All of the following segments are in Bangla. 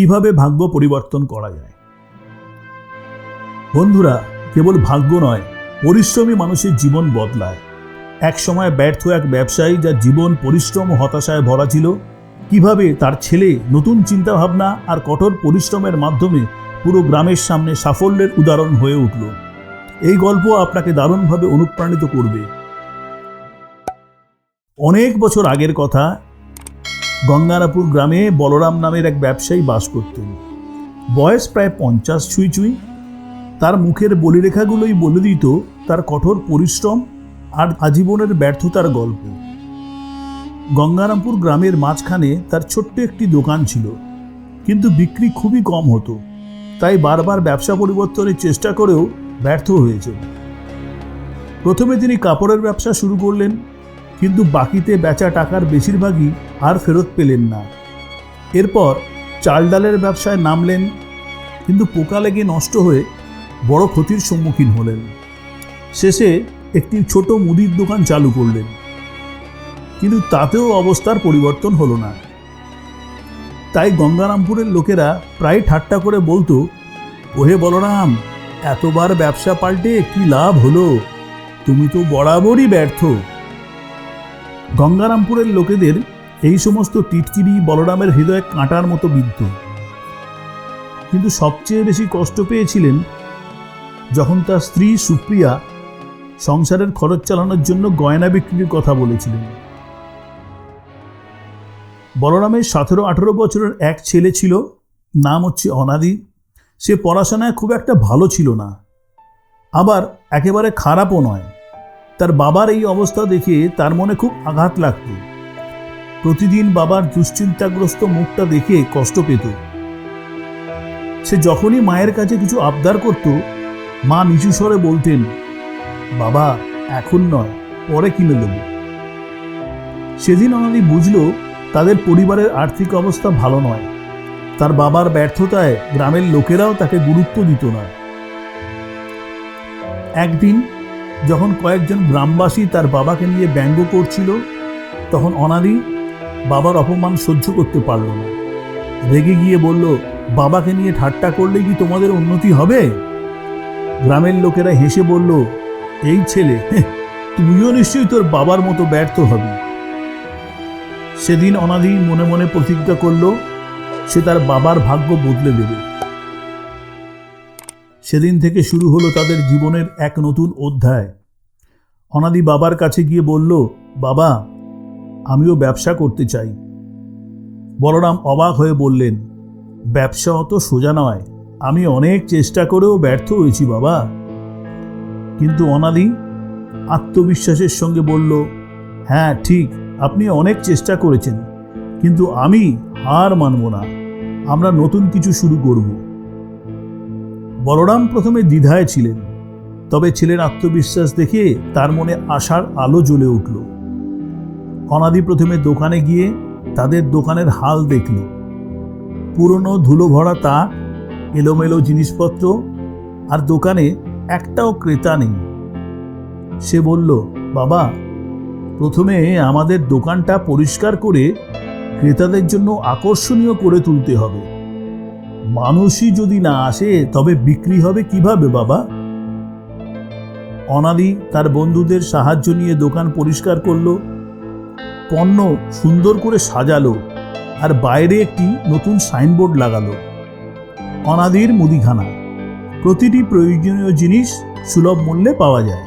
কীভাবে ভাগ্য পরিবর্তন করা যায়? বন্ধুরা, কেবল ভাগ্য নয়, পরিশ্রমী মানুষের জীবন বদলায়। এক সময় ব্যর্থ এক ব্যবসায়ী যার জীবন পরিশ্রম ও হতাশায় ভরা ছিল, কীভাবে তার ছেলে নতুন চিন্তাভাবনা আর কঠোর পরিশ্রমের মাধ্যমে পুরো গ্রামের সামনে সাফল্যের উদাহরণ হয়ে উঠল। এই গল্প আপনাকে দারুণভাবে অনুপ্রাণিত করবে। অনেক বছর আগের কথা গঙ্গারাপুর গ্রামে বলরাম নামের এক ব্যবসায়ী বাস করতেন। বয়স প্রায় পঞ্চাশ ছুঁই ছুঁই। তার মুখের বলিরেখাগুলোই বলে দিত তার কঠোর পরিশ্রম আর আজীবনের ব্যর্থতার গল্প। গঙ্গারামপুর গ্রামের মাঝখানে তার ছোট্ট একটি দোকান ছিল, কিন্তু বিক্রি খুবই কম হতো, তাই বারবার ব্যবসা পরিবর্তনের চেষ্টা করেও ব্যর্থ হয়েছে। প্রথমে তিনি কাপড়ের ব্যবসা শুরু করলেন, কিন্তু বাকিতে বেচা টাকার বেশিরভাগই আর ফেরত পেলেন না। এরপর চাল ডালের ব্যবসায় নামলেন, কিন্তু পোকা লেগে নষ্ট হয়ে বড় ক্ষতির সম্মুখীন হলেন। শেষে একটি ছোট মুদির দোকান চালু করলেন, কিন্তু তাতেও অবস্থার পরিবর্তন হলো না। তাই গঙ্গারামপুরের লোকেরা প্রায় ঠাট্টা করে বলতো, ওহে বলরাম, এতবার ব্যবসা পাল্টে কি লাভ হলো? তুমি তো বরাবরই ব্যর্থ। গঙ্গারামপুরের লোকেদের এই সমস্ত টিটকিরি বলরামের হৃদয়ে কাঁটার মতো বিদ্ধ। কিন্তু সবচেয়ে বেশি কষ্ট পেয়েছিলেন যখন তার স্ত্রী সুপ্রিয়া সংসারের খরচ চালানোর জন্য গয়না বিক্রির কথা বলেছিলেন। বলরামের সতেরো আঠেরো বছরের এক ছেলে ছিল, নাম হচ্ছে অনাদি। সে পড়াশোনায় খুব একটা ভালো ছিল না। আবার একেবারে খারাপও নয়। তার বাবার এই অবস্থা দেখে তার মনে খুব আঘাত লাগত। প্রতিদিন বাবার দুশ্চিন্তাগ্রস্ত মুখটা দেখে কষ্ট পেত। সে যখনই মায়ের কাছে কিছু আবদার করত, মা নিচু স্বরে বলতেন, বাবা, এখন নয়, পরে কিনে দেব। সেদিন অনাদি বুঝল তাদের পরিবারের আর্থিক অবস্থা ভালো নয়। তার বাবার ব্যর্থতায় গ্রামের লোকেরাও তাকে গুরুত্ব দিত না। একদিন যখন কয়েকজন গ্রামবাসী তার বাবাকে নিয়ে ব্যঙ্গ করছিল, তখন অনাদি বাবার অপমান সহ্য করতে পারল না। রেগে গিয়ে বলল, বাবাকে নিয়ে ঠাট্টা করলে কি তোমাদের উন্নতি হবে? গ্রামের লোকেরা হেসে বলল, এই ছেলে তুইও নিশ্চয়ই তোর বাবার মতো ব্যর্থ হবি। সেদিন অনাদি মনে মনে প্রতিজ্ঞা করল, সে তার বাবার ভাগ্য বদলে দেবে। সেদিন থেকে শুরু হলো তাদের জীবনের এক নতুন অধ্যায়। অনাদি বাবার কাছে গিয়ে বলল, বাবা আমিও ব্যবসা করতে চাই। বলরাম অবাক হয়ে বললেন, ব্যবসা অত সোজা নয়। আমি অনেক চেষ্টা করেও ব্যর্থ হয়েছি বাবা। কিন্তু অনাদি আত্মবিশ্বাসের সঙ্গে বলল হ্যাঁ ঠিক, আপনি অনেক চেষ্টা করেছেন, কিন্তু আমি হার মানব না। আমরা নতুন কিছু শুরু করব। বলরাম প্রথমে দ্বিধায় ছিলেন, তবে ছেলের আত্মবিশ্বাস দেখে তার মনে আশার আলো জ্বলে উঠল। অনাদি প্রথমে দোকানে গিয়ে তাদের দোকানের হাল দেখল। পুরনো ধুলো ভরা তাক এলোমেলো জিনিসপত্র আর দোকানে একটাও ক্রেতা নেই। সে বলল, বাবা, প্রথমে আমাদের দোকানটা পরিষ্কার করে ক্রেতাদের জন্য আকর্ষণীয় করে তুলতে হবে। মানুষই যদি না আসে, তবে বিক্রি হবে কীভাবে, বাবা? অনাদি তার বন্ধুদের সাহায্য নিয়ে দোকান পরিষ্কার করল। পণ্য সুন্দর করে সাজালো আর বাইরে একটি নতুন সাইনবোর্ড লাগালো। অনাদির মুদিখানা। প্রতিটি প্রয়োজনীয় জিনিস সুলভ মূল্যে পাওয়া যায়।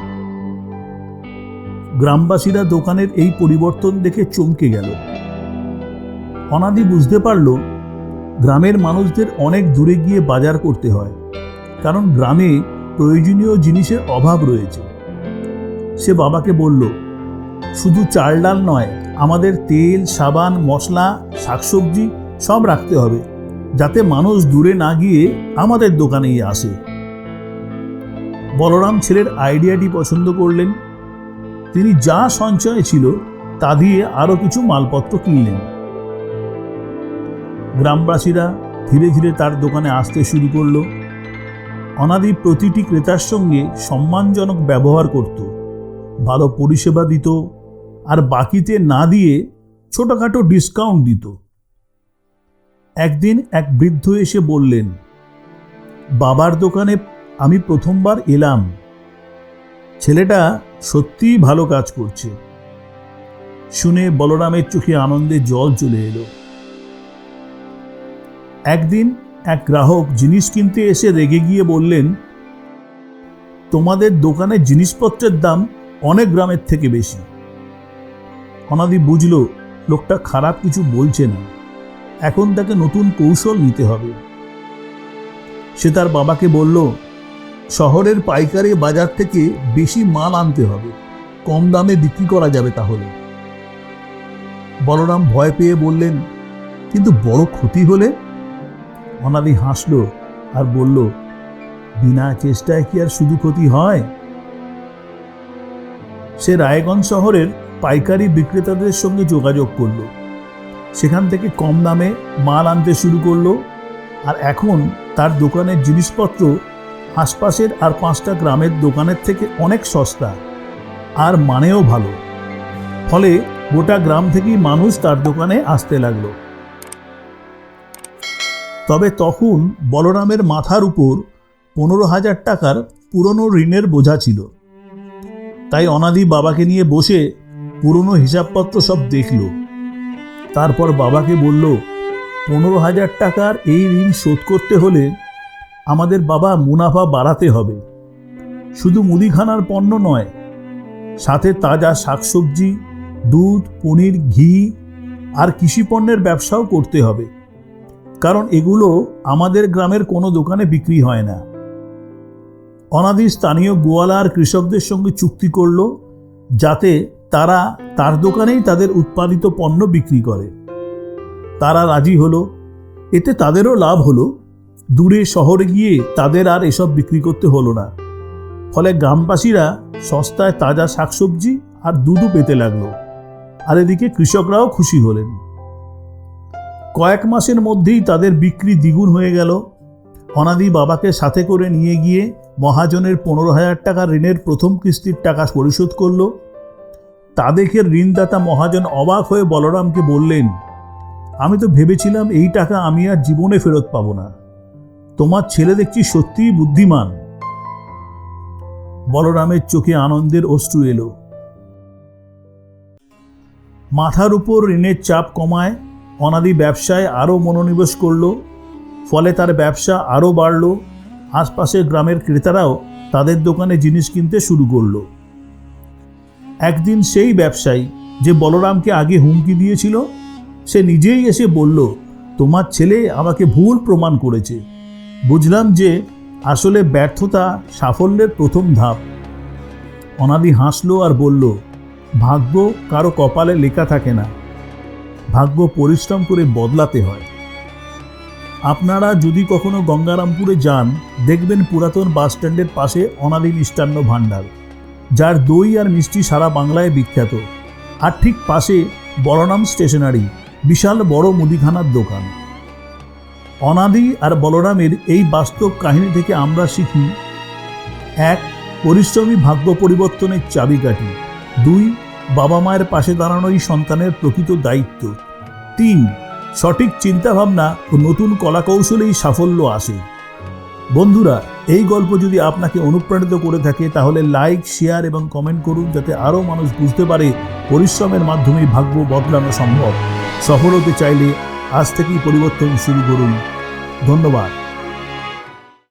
গ্রামবাসীরা দোকানের এই পরিবর্তন দেখে চমকে গেল। অনাদি বুঝতে পারল, গ্রামের মানুষদের অনেক দূরে গিয়ে বাজার করতে হয়, কারণ গ্রামে প্রয়োজনীয় জিনিসের অভাব রয়েছে। সে বাবাকে বলল, শুধু চাল ডাল নয় আমাদের তেল, সাবান, মশলা, শাকসবজি সব রাখতে হবে, যাতে মানুষ দূরে না গিয়ে আমাদের দোকানেই আসে। বলরাম ছেলের আইডিয়াটি পছন্দ করলেন। তিনি যা সঞ্চয় ছিল তা দিয়ে আরও কিছু মালপত্র কিনলেন। গ্রামবাসীরা ধীরে ধীরে তার দোকানে আসতে শুরু করল। অনাদি প্রতিটি ক্রেতার সঙ্গে সম্মানজনক ব্যবহার করত। ভালো পরিষেবা দিত আর বাকিতে না দিয়ে ছোটোখাটো ডিসকাউন্ট দিত। একদিন এক বৃদ্ধ এসে বললেন, বাবার দোকানে আমি প্রথমবার এলাম। ছেলেটা সত্যিই ভালো কাজ করছে শুনে বলরামের চোখে আনন্দে জল চলে এলো। একদিন এক গ্রাহক জিনিস কিনতে এসে রেগে গিয়ে বললেন, তোমাদের দোকানের জিনিসপত্রের দাম অনেক গ্রামের থেকে বেশি। অনাদি বুঝল, লোকটা খারাপ কিছু বলছে না। এখন তাকে নতুন কৌশল নিতে হবে। সে তার বাবাকে বলল, শহরের পাইকারি বাজার থেকে বেশি মাল আনতে হবে। কম দামে বিক্রি করা যাবে তাহলে। বলরাম ভয় পেয়ে বললেন, কিন্তু বড় ক্ষতি হলে? অনাদি হাসল আর বলল, বিনা চেষ্টায় কি আর শুধু ক্ষতি হয়? সে রায়গঞ্জ শহরের পাইকারি বিক্রেতাদের সঙ্গে যোগাযোগ করল। সেখান থেকে কম দামে মাল আনতে শুরু করল আর এখন তার দোকানের জিনিসপত্র আশপাশের আর পাঁচটা গ্রামের দোকানের থেকে অনেক সস্তা আর মানেও ভালো। ফলে গোটা গ্রাম থেকেই মানুষ তার দোকানে আসতে লাগল। তবে তখন বলরামের মাথার উপর পনেরো হাজার টাকার পুরনো ঋণের বোঝা ছিল। তাই অনাদি বাবাকে নিয়ে বসে পুরনো হিসাবপত্র সব দেখল। তারপর বাবাকে বলল, পনেরো হাজার টাকার এই ঋণ শোধ করতে হলে আমাদের বাবা মুনাফা বাড়াতে হবে। শুধু মুদিখানার পণ্য নয়, সাথে তাজা শাকসবজি, দুধ, পনির, ঘি আর কৃষি পণ্যের ব্যবসাও করতে হবে। কারণ এগুলো আমাদের গ্রামের কোনো দোকানে বিক্রি হয় না। অনাদি স্থানীয় গোয়ালা আর কৃষকদের সঙ্গে চুক্তি করল, যাতে তারা তার দোকানেই তাদের উৎপাদিত পণ্য বিক্রি করে। তারা রাজি হলো। এতে তাদেরও লাভ হলো। দূরে শহরে গিয়ে তাদের আর এসব বিক্রি করতে হলো না। ফলে গ্রামবাসীরা সস্তায় তাজা শাকসবজি আর দুধও পেতে লাগল। আর এদিকে কৃষকরাও খুশি হলেন। কয়েক মাসের মধ্যেই তাদের বিক্রি দ্বিগুণ হয়ে গেল। অনাদি বাবাকে সাথে করে নিয়ে গিয়ে মহাজনের পনেরো হাজার টাকা ঋণের প্রথম কিস্তির টাকা পরিশোধ করল। তা দেখে ঋণদাতা মহাজন অবাক হয়ে বলরামকে বললেন, আমি তো ভেবেছিলাম এই টাকা আমি আর জীবনে ফেরত পাবো না। তোমার ছেলে দেখছি সত্যিই বুদ্ধিমান। বলরামের চোখে আনন্দের অশ্রু এলো। মাথার উপর ঋণের চাপ কমায়, অনাদি ব্যবসায় আরও মনোনিবেশ করল, ফলে তার ব্যবসা আরও বাড়ল, আশপাশের গ্রামের ক্রেতারাও তাদের দোকানে জিনিস কিনতে শুরু করল। একদিন সেই ব্যবসায়ী যে বলরামকে আগে হুমকি দিয়েছিল, সে নিজেই এসে বলল, তোমার ছেলে আমাকে ভুল প্রমাণ করেছে। বুঝলাম যে আসলে ব্যর্থতা সাফল্যের প্রথম ধাপ। অনাদি হাসলো আর বলল, ভাগ্য কারও কপালে লেখা থাকে না। ভাগ্য পরিশ্রম করে বদলাতে হয়। আপনারা যদি কখনো গঙ্গারামপুরে যান, দেখবেন পুরাতন বাস স্ট্যান্ডের পাশে অনাদি মিষ্টান্ন ভাণ্ডার। যার দই আর মিষ্টি সারা বাংলায় বিখ্যাত। আর ঠিক পাশে বলরাম স্টেশনারি, বিশাল বড় মুদিখানার দোকান। অনাদি আর বলরামের এই বাস্তব কাহিনী থেকে আমরা শিখি, এক, পরিশ্রমী ভাগ্য পরিবর্তনের চাবিকাঠি। দুই, বাবা মায়ের পাশে দাঁড়ানোই সন্তানের প্রকৃত দায়িত্ব। তিন, সঠিক চিন্তাভাবনা ও নতুন কলাকৌশলেই সাফল্য আসে। বন্ধুরা এই গল্প যদি আপনাকে অনুপ্রাণিত করে থাকে, তাহলে লাইক শেয়ার এবং কমেন্ট করুন যাতে আরও মানুষ বুঝতে পারে পরিশ্রমের মাধ্যমে ভাগ্য বদলানো সম্ভব। সফল হতে চাইলে আজ থেকেই পরিবর্তন শুরু করুন। ধন্যবাদ।